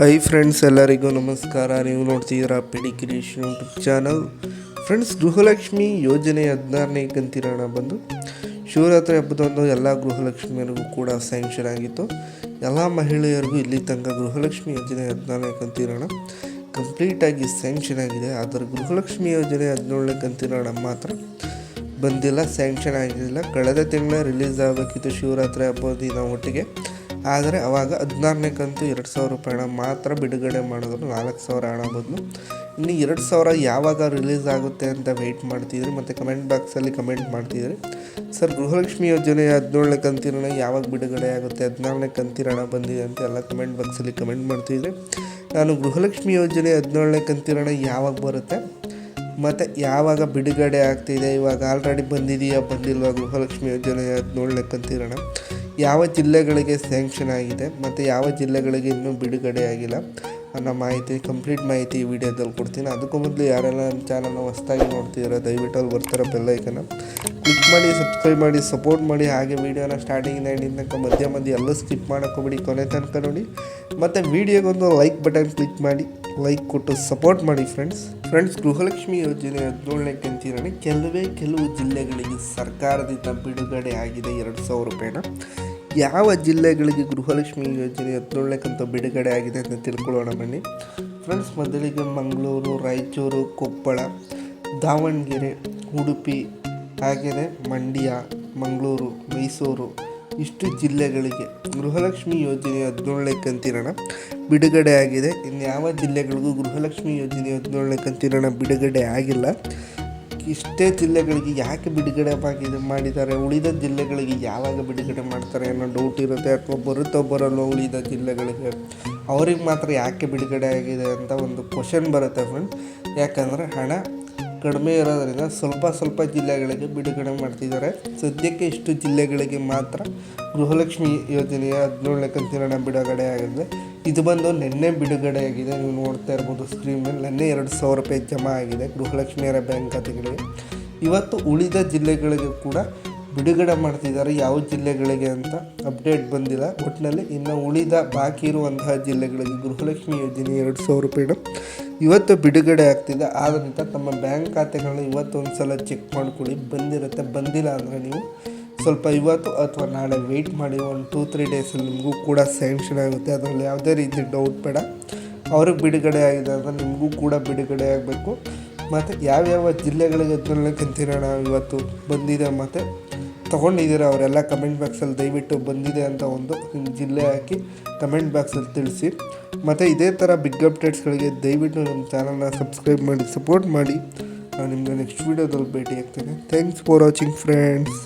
Hi friends ಎಲ್ಲರಿಗೂ ನಮಸ್ಕಾರ. ನೀವು ನೋಡ್ತಿದ್ದೀರಾ PD creation YouTube channel friends Gruhalakshmi ಯೋಜನೆ ಹದಿನಾರನೇ ಕಂತಿನ ಹಣ ಬಂದು ಶಿವರಾತ್ರಿ ಹಬ್ಬದಂದು ಎಲ್ಲ ಗೃಹಲಕ್ಷ್ಮಿಯರಿಗೂ ಕೂಡ ಸ್ಯಾಂಕ್ಷನ್ ಆಗಿತ್ತು. ಎಲ್ಲ ಮಹಿಳೆಯರಿಗೂ ಇಲ್ಲಿ ತನಕ ಗೃಹಲಕ್ಷ್ಮಿ ಯೋಜನೆ ಹದಿನಾರನೇ ಕಂತಿನ ಹಣ ಕಂಪ್ಲೀಟಾಗಿ ಸ್ಯಾಂಕ್ಷನ್ ಆಗಿದೆ. ಆದರೆ ಗೃಹಲಕ್ಷ್ಮಿ ಯೋಜನೆ ಹದಿನೇಳನೇ ಕಂತಿರೋಣ ಮಾತ್ರ ಬಂದಿಲ್ಲ ಸ್ಯಾಂಕ್ಷನ್ ಆಗಿರಲಿಲ್ಲ. ಕಳೆದ ತಿಂಗಳ ರಿಲೀಸ್ ಆಗಬೇಕಿತ್ತು ಶಿವರಾತ್ರಿ ಹಬ್ಬದ ದಿನ ಒಟ್ಟಿಗೆ. ಆದರೆ ಅವಾಗ ಹದಿನಾರನೇ ಕಂತು ಎರಡು ಸಾವಿರ ರೂಪಾಯಿ ಹಣ ಮಾತ್ರ ಬಿಡುಗಡೆ ಮಾಡಿದ್ರು ನಾಲ್ಕು ಸಾವಿರ ಹಣ ಬದಲು ಇನ್ನು ಎರಡು ಸಾವಿರ ಯಾವಾಗ ರಿಲೀಸ್ ಆಗುತ್ತೆ ಅಂತ ವೆಯ್ಟ್ ಮಾಡ್ತಿದ್ರಿ, ಮತ್ತು ಕಮೆಂಟ್ ಬಾಕ್ಸಲ್ಲಿ ಕಮೆಂಟ್ ಮಾಡ್ತಿದ್ರಿ, ಸರ್, ಗೃಹಲಕ್ಷ್ಮಿ ಯೋಜನೆ ಹದಿನೇಳನೇ ಕಂತಿನ ಯಾವಾಗ ಬಿಡುಗಡೆ ಆಗುತ್ತೆ, ಹದಿನಾರನೇ ಕಂತಿನ ಹಣ ಬಂದಿದೆ ಅಂತ ಎಲ್ಲ ಕಮೆಂಟ್ ಬಾಕ್ಸಲ್ಲಿ ಕಮೆಂಟ್ ಮಾಡ್ತಿದ್ರಿ, ನಾನು ಗೃಹಲಕ್ಷ್ಮಿ ಯೋಜನೆ ಹದಿನೇಳನೇ ಕಂತಿನ ಹಣ ಯಾವಾಗ ಬರುತ್ತೆ, ಮತ್ತು ಯಾವಾಗ ಬಿಡುಗಡೆ ಆಗ್ತಿದೆ, ಇವಾಗ ಆಲ್ರೆಡಿ ಬಂದಿದೆಯಾ, ಬಂದಿಲ್ವಾ ಗೃಹಲಕ್ಷ್ಮಿ ಯೋಜನೆ ಹದಿನೇಳನೇ ಕಂತಿನ ಹಣ? ಯಾವ ಜಿಲ್ಲೆಗಳಿಗೆ ಸ್ಯಾಂಕ್ಷನ್ ಆಗಿದೆ ಮತ್ತು ಯಾವ ಜಿಲ್ಲೆಗಳಿಗೆ ಇನ್ನೂ ಬಿಡುಗಡೆ ಆಗಿಲ್ಲ. ಅನ್ನೋ ಮಾಹಿತಿ ಕಂಪ್ಲೀಟ್ ಮಾಹಿತಿ ಈ ವಿಡಿಯೋದಲ್ಲಿ ಕೊಡ್ತೀನಿ. ಅದಕ್ಕೂ ಮೊದಲು ಯಾರೆಲ್ಲ ನಮ್ಮ ಚಾನಲ್ನ ಹೊಸ್ದಾಗಿ ನೋಡ್ತಿದ್ದೀರ, ದಯವಿಟ್ಟು ಅಲ್ಲಿ ಬರ್ತಾರೋ ಬೆಲ್ಲೈಕನ ಕ್ಲಿಕ್ ಮಾಡಿ ಸಬ್ಸ್ಕ್ರೈಬ್ ಮಾಡಿ ಸಪೋರ್ಟ್ ಮಾಡಿ. ಹಾಗೆ ವೀಡಿಯೋನ ಸ್ಟಾರ್ಟಿಂಗಿಂದ ಎಂಡಿಂಗ್ ತನಕ ಮಧ್ಯ ಮಧ್ಯ ಎಲ್ಲ ಸ್ಕಿಪ್ ಮಾಡೋಕ್ಕೋಬಿಡಿ ಕೊನೆ ತನಕ ನೋಡಿ. ಮತ್ತು ವೀಡಿಯೋಗೊಂದು ಲೈಕ್ ಬಟನ್ ಕ್ಲಿಕ್ ಮಾಡಿ. ಲೈಕ್ ಕೊಟ್ಟು ಸಪೋರ್ಟ್ ಮಾಡಿ ಫ್ರೆಂಡ್ಸ್ ಫ್ರೆಂಡ್ಸ್ ಗೃಹಲಕ್ಷ್ಮಿ ಯೋಜನೆ ಹದಿನೇಳನೇ ಕಂತಿನಲ್ಲಿ ಕೆಲವೇ ಕೆಲವು ಜಿಲ್ಲೆಗಳಿಗೆ ಸರ್ಕಾರದಿಂದ ಬಿಡುಗಡೆ ಆಗಿದೆ ಎರಡು ಸಾವಿರ ರೂಪಾಯಿನ. ಯಾವ ಜಿಲ್ಲೆಗಳಿಗೆ ಗೃಹಲಕ್ಷ್ಮಿ ಯೋಜನೆ ಹದಿನೇಳನೇ ಬಿಡುಗಡೆ ಆಗಿದೆ ಅಂತ ತಿಳ್ಕೊಳ್ಳೋಣ ಬನ್ನಿ. ಫ್ರೆಂಡ್ಸ್, ಮೊದಲಿಗೆ ಮಂಗಳೂರು, ರಾಯಚೂರು, ಕೊಪ್ಪಳ, ದಾವಣಗೆರೆ, ಉಡುಪಿ ಹಾಗೆಯೇ ಮಂಡ್ಯ, ಮಂಗಳೂರು, ಮೈಸೂರು ಇಷ್ಟು ಜಿಲ್ಲೆಗಳಿಗೆ ಗೃಹಲಕ್ಷ್ಮಿ ಯೋಜನೆ ಹದಿನೇಳನೇ ಕಂತಿರೋಣ ಬಿಡುಗಡೆ ಆಗಿದೆ. ಇನ್ನು ಯಾವ ಜಿಲ್ಲೆಗಳಿಗೂ ಗೃಹಲಕ್ಷ್ಮಿ ಯೋಜನೆ ಹದಿನೇಳನೇ ಕಂತಿರೋಣ ಬಿಡುಗಡೆ ಆಗಿಲ್ಲ. ಇಷ್ಟೇ ಜಿಲ್ಲೆಗಳಿಗೆ ಯಾಕೆ ಬಿಡುಗಡೆ ಆಗಿದೆ ಮಾಡಿದ್ದಾರೆ? ಉಳಿದ ಜಿಲ್ಲೆಗಳಿಗೆ ಯಾವಾಗ ಬಿಡುಗಡೆ ಮಾಡ್ತಾರೆ ಅನ್ನೋ ಡೌಟ್ ಇರುತ್ತೆ. ಅಥವಾ ಬರುತ್ತೋ ಬರಲ್ಲೋ ಉಳಿದ ಜಿಲ್ಲೆಗಳಿಗೆ ಅವ್ರಿಗೆ ಮಾತ್ರ ಯಾಕೆ ಬಿಡುಗಡೆ ಆಗಿದೆ ಅಂತ ಒಂದು ಕ್ವಶನ್ ಬರುತ್ತೆ ಫ್ರೆಂಡ್ ಯಾಕಂದರೆ ಹಣ ಕಡಿಮೆ ಇರೋದರಿಂದ ಸ್ವಲ್ಪ ಸ್ವಲ್ಪ ಜಿಲ್ಲೆಗಳಿಗೆ ಬಿಡುಗಡೆ ಮಾಡ್ತಿದ್ದಾರೆ. ಸದ್ಯಕ್ಕೆ ಇಷ್ಟು ಜಿಲ್ಲೆಗಳಿಗೆ ಮಾತ್ರ ಗೃಹಲಕ್ಷ್ಮಿ ಯೋಜನೆಯ ಹದಿನೇಳನೇ ಕಂತಿನ ಬಿಡುಗಡೆ ಆಗಿದೆ. ಇದು ಬಂದು ನಿನ್ನೆ ಬಿಡುಗಡೆ ಆಗಿದೆ. ನೀವು ನೋಡ್ತಾ ಇರ್ಬೋದು ಸ್ಕ್ರೀನ್ ಮೇಲೆ ನಿನ್ನೆ ಎರಡು ಸಾವಿರ ರೂಪಾಯಿ ಜಮಾ ಆಗಿದೆ ಗೃಹಲಕ್ಷ್ಮಿಯರ ಬ್ಯಾಂಕ್ ಖಾತೆಗಳಿಗೆ. ಇವತ್ತು ಉಳಿದ ಜಿಲ್ಲೆಗಳಿಗೆ ಕೂಡ ಬಿಡುಗಡೆ ಮಾಡ್ತಿದ್ದಾರೆ. ಯಾವ ಜಿಲ್ಲೆಗಳಿಗೆ ಅಂತ ಅಪ್ಡೇಟ್ ಬಂದಿಲ್ಲ. ಒಟ್ಟಿನಲ್ಲಿ ಇನ್ನು ಉಳಿದ ಬಾಕಿ ಇರುವಂತಹ ಜಿಲ್ಲೆಗಳಿಗೆ ಗೃಹಲಕ್ಷ್ಮಿ ಯೋಜನೆ ಎರಡು ಸಾವಿರ ರೂಪಾಯಿನ ಇವತ್ತು ಬಿಡುಗಡೆ ಆಗ್ತಿದೆ. ಆದ್ದರಿಂದ ತಮ್ಮ ಬ್ಯಾಂಕ್ ಖಾತೆಗಳನ್ನ ಇವತ್ತೊಂದು ಸಲ ಚೆಕ್ ಮಾಡ್ಕೊಳ್ಳಿ. ಬಂದಿರುತ್ತೆ. ಬಂದಿಲ್ಲ ಅಂದರೆ ನೀವು ಸ್ವಲ್ಪ ಇವತ್ತು ಅಥವಾ ನಾಳೆ ವೆಯ್ಟ್ ಮಾಡಿ ಒಂದು ಟೂ ತ್ರೀ ಡೇಸಲ್ಲಿ ನಿಮಗೂ ಕೂಡ ಸ್ಯಾಂಕ್ಷನ್ ಆಗುತ್ತೆ. ಅದರಲ್ಲಿ ಯಾವುದೇ ರೀತಿ ಡೌಟ್ ಬೇಡ. ಅವ್ರಿಗೆ ಬಿಡುಗಡೆ ಆಗಿದೆ ಅಂದರೆ ನಿಮಗೂ ಕೂಡ ಬಿಡುಗಡೆ ಆಗಬೇಕು. ಮತ್ತು ಯಾವ್ಯಾವ ಜಿಲ್ಲೆಗಳಿಗೆ ಅದನ್ನೆಲ್ಲ ಇವತ್ತು ಬಂದಿದೆ ಮತ್ತು ತೊಗೊಂಡಿದ್ದೀರ ಅವರೆಲ್ಲ ಕಮೆಂಟ್ ಬಾಕ್ಸಲ್ಲಿ ದಯವಿಟ್ಟು ಬಂದಿದೆ ಅಂತ ಒಂದು ನಿಮ್ಮ ಜಿಲ್ಲೆ ಹಾಕಿ ಕಮೆಂಟ್ ಬಾಕ್ಸಲ್ಲಿ ತಿಳಿಸಿ. ಮತ್ತು ಇದೇ ಥರ ಬಿಗ್ ಅಪ್ಡೇಟ್ಸ್ಗಳಿಗೆ ದಯವಿಟ್ಟು ನಮ್ಮ ಚಾನಲ್ನ ಸಬ್ಸ್ಕ್ರೈಬ್ ಮಾಡಿ ಸಪೋರ್ಟ್ ಮಾಡಿ. ನಾನು ನಿಮಗೆ ನೆಕ್ಸ್ಟ್ ವೀಡಿಯೋದಲ್ಲಿ ಭೇಟಿ ಆಗ್ತೇನೆ. Thanks for watching friends